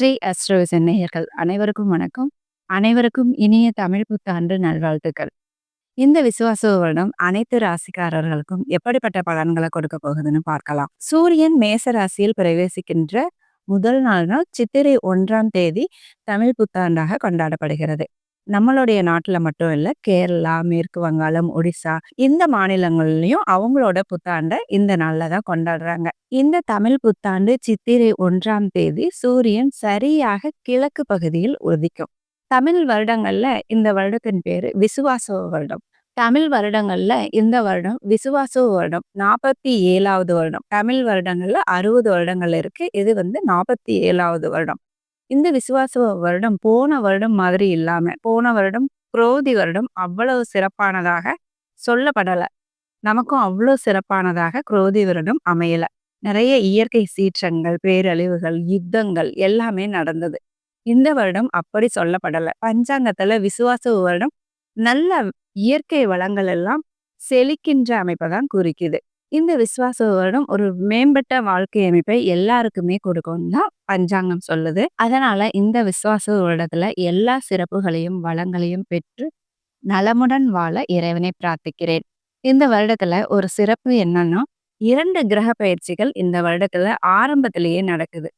ஸ்ரீ அஸ்ட்ரோவிசன் நேயர்கள் அனைவருக்கும் வணக்கம். அனைவருக்கும் இனிய தமிழ் புத்தாண்டு நல்வாழ்த்துக்கள். இந்த விசுவாச வருடம் அனைத்து ராசிக்காரர்களுக்கும் எப்படிப்பட்ட பலன்களை கொடுக்க போகுதுன்னு பார்க்கலாம். சூரியன் மேச ராசியில் பிரவேசிக்கின்ற முதல் நாள் நாள் சித்திரை ஒன்றாம் தேதி தமிழ் புத்தாண்டாக கொண்டாடப்படுகிறது. நம்மளுடைய நாட்டில் மட்டும் இல்லை கேரளா மேற்கு வங்காளம் ஒடிசா இந்த மாநிலங்கள்லையும் அவங்களோட புத்தாண்டை இந்த நாளில் தான் கொண்டாடுறாங்க. இந்த தமிழ் புத்தாண்டு சித்திரை ஒன்றாம் தேதி சூரியன் சரியாக கிழக்கு பகுதியில் உதிக்கும். தமிழ் வருடங்கள்ல இந்த வருடத்தின் பேரு விசுவாச வருடம். தமிழ் வருடங்கள்ல இந்த வருடம் விசுவாச வருடம். நாற்பத்தி ஏழாவது வருடம். தமிழ் வருடங்கள்ல அறுபது வருடங்கள் இருக்கு. இது வந்து நாற்பத்தி ஏழாவது வருடம். இந்த விசுவாச வருடம் போன வருடம் மாதிரி இல்லாம போன வருடம் குரோதி வருடம் அவ்வளவு சிறப்பானதாக சொல்லப்படல. நமக்கும் அவ்வளோ சிறப்பானதாக குரோதி வருடம் அமையல. நிறைய இயற்கை சீற்றங்கள் பேரழிவுகள் யுத்தங்கள் எல்லாமே நடந்தது. இந்த வருடம் அப்படி சொல்லப்படல. பஞ்சாங்கத்துல விசுவாச வருடம் நல்ல இயற்கை வளங்கள் எல்லாம் செழிக்கின்ற அமைப்பை தான் குறிக்குது. இந்த விசுவாச வருடம் ஒரு மேம்பட்ட வாழ்க்கை அமைப்பை எல்லாருக்குமே கொடுக்கும் தான் பஞ்சாங்கம் சொல்லுது. அதனால இந்த விசுவாச வருடத்துல எல்லா சிறப்புகளையும் வளங்களையும் பெற்று நலமுடன் வாழ இறைவனை பிரார்த்திக்கிறேன். இந்த வருடத்துல ஒரு சிறப்பு என்னன்னா இரண்டு கிரக பயிற்சிகள் இந்த வருடத்துல ஆரம்பத்திலேயே நடக்குது.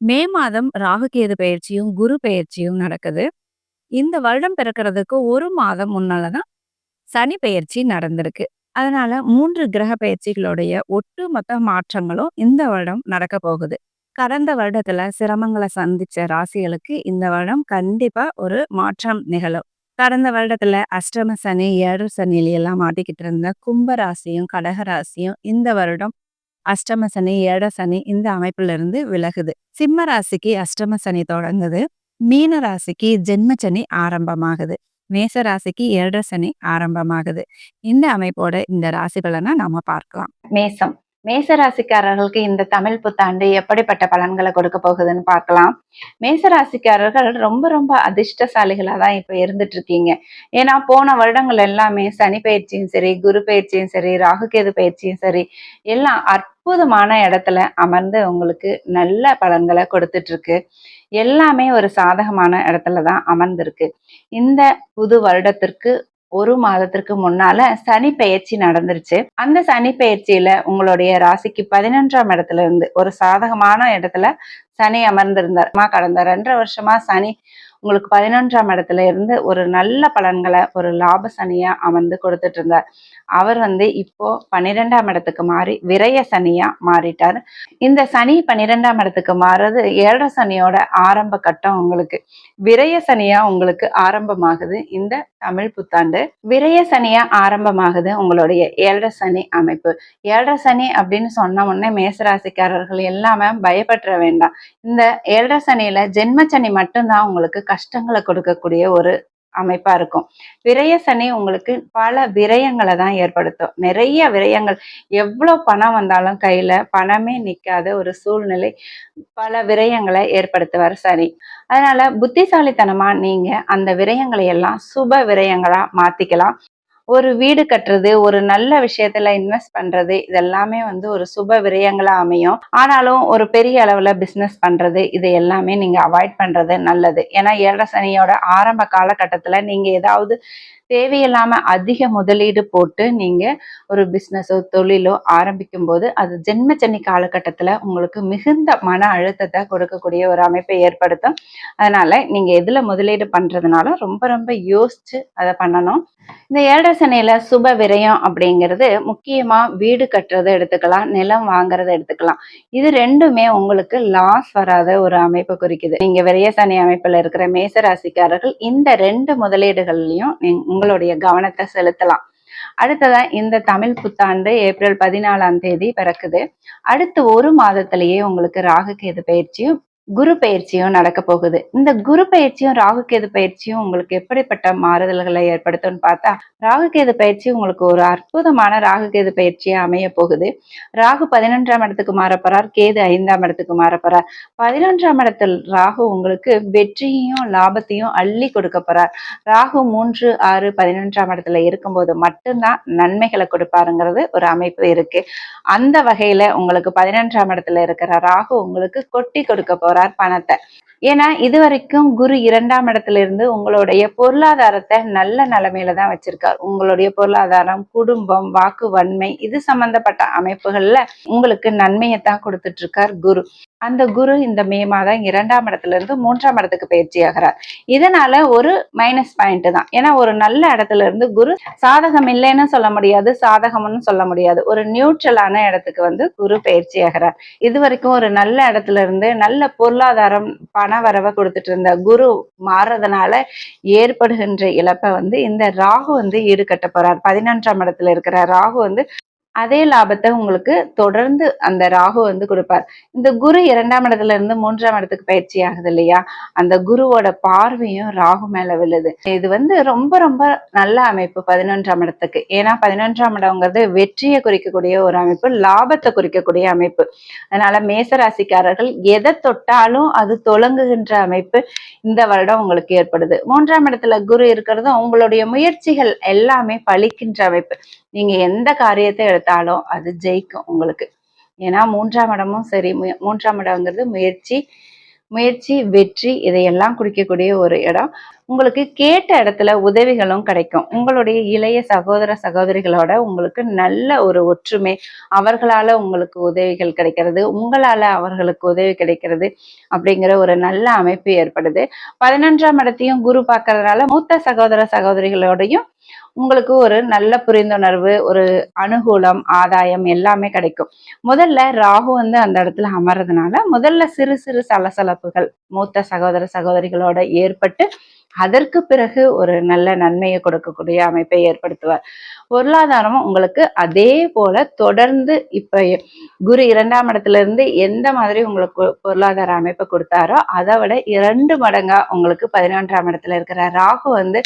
மே மாதம் ராகுகேது பயிற்சியும் குரு பயிற்சியும் நடக்குது. இந்த வருடம் பிறக்கிறதுக்கு ஒரு மாதம் முன்னால தான் சனி பயிற்சி நடந்திருக்கு. அதனால மூன்று கிரக பயிற்சிகளுடைய ஒட்டுமொத்த மாற்றங்களும் இந்த வருடம் நடக்க போகுது. கடந்த வருடத்துல சிரமங்களை சந்திச்ச ராசிகளுக்கு இந்த வருடம் கண்டிப்பா ஒரு மாற்றம் நிகழும். கடந்த வருடத்துல அஷ்டம சனி ஏழு சனியில எல்லாம் மாட்டிக்கிட்டு இருந்த கும்ப ராசியும் கடக ராசியும் இந்த வருடம் அஷ்டம சனி ஏழ சனி இந்த அமைப்புல இருந்து விலகுது. சிம்ம ராசிக்கு அஷ்டம சனி தொடங்குது. மீன ராசிக்கு ஜென்ம சனி ஆரம்பமாகுது. மேச ராசிக்கு ஏழரை சனி ஆரம்பமாகுது. இந்த அமைப்போட இந்த ராசி நாம பார்க்கலாம். மேசம். மேச ராசிக்காரர்களுக்கு இந்த தமிழ் புத்தாண்டு எப்படிப்பட்ட பலன்களை கொடுக்க போகுதுன்னு பார்க்கலாம். மேச ராசிக்காரர்கள் ரொம்ப ரொம்ப அதிர்ஷ்டசாலிகளா தான் இப்ப இருந்துட்டு இருக்கீங்க ஏன்னா போன வருடங்கள் எல்லாமே சனி பயிற்சியும் சரி குரு பயிற்சியும் சரி ராகுகேது பயிற்சியும் சரி எல்லாம் அற்புதமான இடத்துல அமர்ந்து உங்களுக்கு நல்ல பலன்களை கொடுத்துட்டு இருக்கு எல்லாமே ஒரு சாதகமான இடத்துல தான் அமர்ந்திருக்கு. இந்த புது வருடத்திற்கு ஒரு மாதத்திற்கு முன்னால சனி பயிற்சி நடந்துருச்சு. அந்த சனி பெயர்ச்சியில உங்களுடைய ராசிக்கு பதினொன்றாம் இடத்துல இருந்து ஒரு சாதகமான இடத்துல சனி அமர்ந்திருந்தார். கடந்த ரெண்டரை வருஷமா சனி உங்களுக்கு பதினொன்றாம் இடத்துல இருந்து ஒரு நல்ல பலன்களை ஒரு லாப சனியா அமர்ந்து கொடுத்துட்டு இருந்தார் அவர் வந்து இப்போ பன்னிரெண்டாம் இடத்துக்கு மாறி விரய சனியா மாறிட்டார். இந்த சனி பன்னிரெண்டாம் இடத்துக்கு மாறுறது ஏழரை சனியோட ஆரம்ப கட்டம் உங்களுக்கு. விரய சனியா உங்களுக்கு ஆரம்பமாகுது. இந்த தமிழ் புத்தாண்டு விரய சனியா ஆரம்பமாகுது உங்களுடைய ஏழரை சனி அமைப்பு. ஏழரை சனி அப்படின்னு சொன்ன உடனே மேசராசிக்காரர்கள் எல்லாமே பயப்பற்ற வேண்டாம். இந்த ஏழரை சனியில ஜென்ம சனி மட்டும்தான் உங்களுக்கு கஷ்டங்களை கொடுக்கக்கூடிய ஒரு அமைப்பா இருக்கும். விரய சனி உங்களுக்கு பல விரயங்களை தான் ஏற்படுத்தும். நிறைய விரயங்கள். எவ்வளவு பணம் வந்தாலும் கையில பணமே நிக்காத ஒரு சூழ்நிலை பல விரயங்களை ஏற்படுத்துவார் சனி. அதனால புத்திசாலித்தனமா நீங்க அந்த விரயங்களை எல்லாம் சுப விரயங்களா மாத்திக்கலாம். ஒரு வீடு கட்டுறது ஒரு நல்ல விஷயத்துல இன்வெஸ்ட் பண்றது இதெல்லாமே வந்து ஒரு சுப விரயங்களா அமையும். ஆனாலும் ஒரு பெரிய அளவுல பிசினஸ் பண்றது இது எல்லாமே நீங்க அவாய்ட் பண்றது நல்லது. ஏன்னா ஏழரை சனியோட ஆரம்ப காலகட்டத்துல நீங்க ஏதாவது தேவையில்லாம அதிக முதலீடு போட்டு நீங்க ஒரு பிசினஸோ தொழிலோ ஆரம்பிக்கும் போது அது ஜென்மச்சனி காலகட்டத்துல உங்களுக்கு மிகுந்த மன அழுத்தத்தை கொடுக்கக்கூடிய ஒரு அமைப்பை ஏற்படுத்தும். அதனால நீங்க எதுல முதலீடு பண்றதுனாலும் ரொம்ப ரொம்ப யோசிச்சு அதை பண்ணணும். இந்த ஏழரை சனியில சுப விரயம் அப்படிங்கிறது முக்கியமா வீடு கட்டுறதை எடுத்துக்கலாம் நிலம் வாங்குறதை எடுத்துக்கலாம். இது ரெண்டுமே உங்களுக்கு லாஸ் வராத ஒரு அமைப்பு குறிக்குது. நீங்க விரய சனி அமைப்புல இருக்கிற மேசராசிக்காரர்கள் இந்த ரெண்டு முதலீடுகள்லயும் உங்களுடைய கவனத்தை செலுத்தலாம். அடுத்ததா இந்த தமிழ் புத்தாண்டு ஏப்ரல் பதினாலாம் தேதி பிறக்குது. அடுத்து ஒரு மாதத்திலேயே உங்களுக்கு ராகு கேது பயிற்சியும் குரு பயிற்சியும் நடக்க போகுது. இந்த குரு பயிற்சியும் ராகுகேது பயிற்சியும் உங்களுக்கு எப்படிப்பட்ட மாறுதல்களை ஏற்படுத்தும்னு பார்த்தா ராகுகேது பயிற்சி உங்களுக்கு ஒரு அற்புதமான ராகுகேது பயிற்சியா அமைய போகுது. ராகு பதினொன்றாம் இடத்துக்கு மாறப்போறார் கேது ஐந்தாம் இடத்துக்கு மாறப்போறார். பதினொன்றாம் இடத்தில் ராகு உங்களுக்கு வெற்றியையும் லாபத்தையும் அள்ளி கொடுக்க போறார். ராகு மூன்று ஆறு பதினொன்றாம் இடத்துல இருக்கும்போது மட்டும்தான் நன்மைகளை கொடுப்பாருங்கிறது ஒரு அமைப்பு இருக்கு. அந்த வகையில உங்களுக்கு பதினொன்றாம் இடத்துல இருக்கிற ராகு உங்களுக்கு கொட்டி கொடுக்க போறார். போறார் பணத்தை. ஏன்னா இது வரைக்கும் குரு இரண்டாம் இடத்துல இருந்து உங்களுடைய பொருளாதாரத்தை நல்ல நிலைமையில தான் வச்சிருக்கார். உங்களுடைய பொருளாதாரம் குடும்பம் வாக்கு வன்மை இது சம்பந்தப்பட்ட அமைப்புகள்ல உங்களுக்கு நன்மையை தான் கொடுத்துட்டு இருக்கார் குரு. அந்த குரு இந்த மே மாதம் இரண்டாம் இடத்துல இருந்து மூன்றாம் இடத்துக்கு பயிற்சி ஆகிறார் இதனால ஒரு மைனஸ் பாயிண்ட் தான். ஏன்னா ஒரு நல்ல இடத்துல இருந்து குரு சாதகம் இல்லைன்னு சொல்ல முடியாது சாதகம்னு சொல்ல முடியாது. ஒரு நியூட்ரலான இடத்துக்கு வந்து குரு பயிற்சி ஆகிறார் இது வரைக்கும் ஒரு நல்ல இடத்துல இருந்து நல்ல பொருளாதாரம் பண வரவை கொடுத்துட்டு இருந்த குரு மாறுறதுனால ஏற்படுகின்ற இழப்பை வந்து இந்த ராகு வந்து ஈடுகட்ட போறார். பதினொன்றாம் இடத்துல இருக்கிற ராகு வந்து அதே லாபத்தை உங்களுக்கு தொடர்ந்து அந்த ராகு வந்து கொடுப்பார். இந்த குரு இரண்டாம் இடத்துல இருந்து மூன்றாம் இடத்துக்கு பயிற்சி ஆகுது இல்லையா? அந்த குருவோட பார்வையும் ராகு மேல விழுது. இது வந்து ரொம்ப ரொம்ப நல்ல அமைப்பு பதினொன்றாம் இடத்துக்கு. ஏன்னா பதினொன்றாம் இடம்ங்கிறது வெற்றியை குறிக்கக்கூடிய ஒரு அமைப்பு லாபத்தை குறிக்கக்கூடிய அமைப்பு. அதனால மேசராசிக்காரர்கள் எதை தொட்டாலும் அது தொடங்குகின்ற அமைப்பு இந்த வருடம் உங்களுக்கு ஏற்படுது. மூன்றாம் இடத்துல குரு இருக்கிறதும் உங்களுடைய முயற்சிகள் எல்லாமே பழிக்கின்ற அமைப்பு. நீங்க எந்த காரியத்தை எடுத்தாலும் அது ஜெயிக்கும் உங்களுக்கு. ஏன்னா மூன்றாம் இடமும் சரி மூன்றாம் இடம்ங்கிறது முயற்சி முயற்சி வெற்றி இதையெல்லாம் குறிக்கக்கூடிய ஒரு இடம். உங்களுக்கு கேட்ட இடத்துல உதவிகளும் கிடைக்கும். உங்களுடைய இளைய சகோதர சகோதரிகளோட உங்களுக்கு நல்ல ஒரு ஒற்றுமை அவர்களால உங்களுக்கு உதவிகள் கிடைக்கிறது உங்களால அவர்களுக்கு உதவி கிடைக்கிறது அப்படிங்கிற ஒரு நல்ல அமைப்பு ஏற்படுது. பதினொன்றாம் இடத்தையும் குரு பார்க்கறதுனால மூத்த சகோதர சகோதரிகளோடையும் உங்களுக்கு ஒரு நல்ல புரிந்துணர்வு ஒரு அனுகூலம் ஆதாயம் எல்லாமே கிடைக்கும். முதல்ல ராகு வந்து அந்த இடத்துல அமர்றதுனால முதல்ல சிறு சிறு சலசலப்புகள் மூத்த சகோதர சகோதரிகளோட ஏற்பட்டு அதற்கு பிறகு ஒரு நல்ல நன்மையை கொடுக்கக்கூடிய அமைப்பை ஏற்படுத்துவார். பொருளாதாரமும் உங்களுக்கு அதே போல தொடர்ந்து இப்ப குரு இரண்டாம் இடத்துல இருந்து எந்த மாதிரி உங்களுக்கு பொருளாதார அமைப்பை கொடுத்தாரோ அதை விட இரண்டு மடங்கா உங்களுக்கு பதினொன்றாம் இடத்துல இருக்கிற ராகு வந்து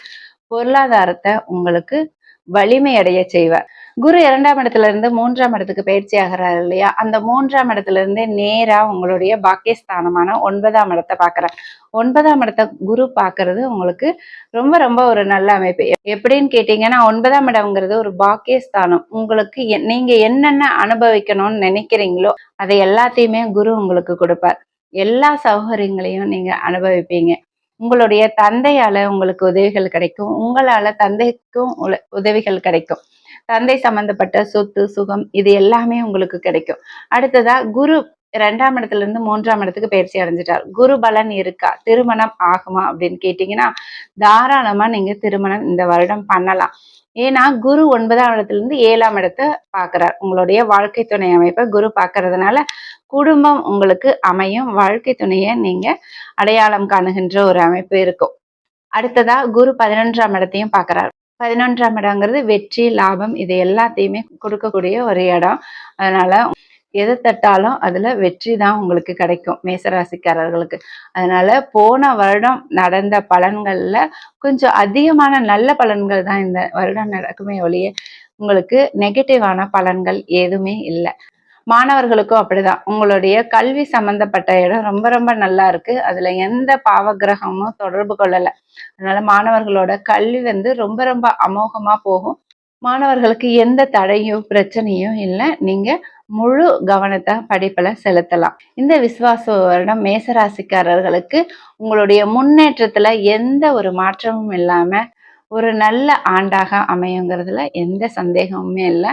பொருளாதாரத்தை உங்களுக்கு வலிமையடைய செய்வார். குரு இரண்டாம் இடத்துல இருந்து மூன்றாம் இடத்துக்கு பயிற்சி ஆகிறாரு இல்லையா? அந்த மூன்றாம் இடத்துல இருந்து நேரா உங்களுடைய பாக்கியஸ்தானமான ஒன்பதாம் இடத்தை பாக்குறார் ஒன்பதாம் இடத்த குரு பாக்குறது உங்களுக்கு ரொம்ப ரொம்ப ஒரு நல்ல அமைப்பு. எப்படின்னு கேட்டீங்கன்னா ஒன்பதாம் இடம்ங்கிறது ஒரு பாக்கியஸ்தானம். உங்களுக்கு நீங்க என்னென்ன அனுபவிக்கணும்னு நினைக்கிறீங்களோ அதை எல்லாத்தையுமே குரு உங்களுக்கு கொடுப்பார். எல்லா சௌகரியங்களையும் நீங்க அனுபவிப்பீங்க. உங்களுடைய தந்தையால உங்களுக்கு உதவிகள் கிடைக்கும். உங்களால தந்தைக்கும் உதவிகள் கிடைக்கும். தந்தை சம்பந்தப்பட்ட சொத்து சுகம் இது எல்லாமே உங்களுக்கு கிடைக்கும். அடுத்ததா குரு ரெண்டாம் இடத்துல இருந்து மூன்றாம் இடத்துக்கு பயிற்சி அடைஞ்சிட்டார். குரு பலன் இருக்கா? திருமணம் ஆகுமா அப்படின்னு கேட்டீங்கன்னா தாராளமா நீங்க திருமணம் இந்த வருடம் பண்ணலாம். ஏன்னா குரு ஒன்பதாம் இடத்துல இருந்து ஏழாம் இடத்தை பாக்குறார் உங்களுடைய வாழ்க்கை துணை அமைப்பை குரு பாக்குறதுனால குடும்பம் உங்களுக்கு அமையும். வாழ்க்கை துணையை நீங்க அடையாளம் காணுகின்ற ஒரு அமைப்பு இருக்கும். அடுத்ததா குரு பதினொன்றாம் இடத்தையும் பாக்குறாரு பதினொன்றாம் இடங்கிறது வெற்றி லாபம் இது எல்லாத்தையுமே கொடுக்கக்கூடிய ஒரு இடம். அதனால எதை தட்டாலும் அதுல வெற்றி தான் உங்களுக்கு கிடைக்கும் மேசராசிக்காரர்களுக்கு. அதனால போன வருடம் நடந்த பலன்கள்ல கொஞ்சம் அதிகமான நல்ல பலன்கள் தான் இந்த வருடம் நடக்குமே ஒழிய உங்களுக்கு நெகட்டிவான பலன்கள் எதுவுமே இல்லை. மாணவர்களுக்கும் அப்படிதான். உங்களுடைய கல்வி சம்பந்தப்பட்ட இடம் ரொம்ப ரொம்ப நல்லா இருக்கு. அதுல எந்த பாவகிரகமும் தொடர்பு கொள்ளல. அதனால மாணவர்களோட கல்வி வந்து ரொம்ப ரொம்ப அமோகமா போகும். மாணவர்களுக்கு எந்த தடையும் பிரச்சனையும் இல்லை. நீங்க முழு கவனத்தை படிப்புல செலுத்தலாம். இந்த விசுவாச வருடம் மேசராசிக்காரர்களுக்கு உங்களுடைய முன்னேற்றத்துல எந்த ஒரு மாற்றமும் இல்லாம ஒரு நல்ல ஆண்டாக அமையுங்கிறதுல எந்த சந்தேகமுமே இல்லை.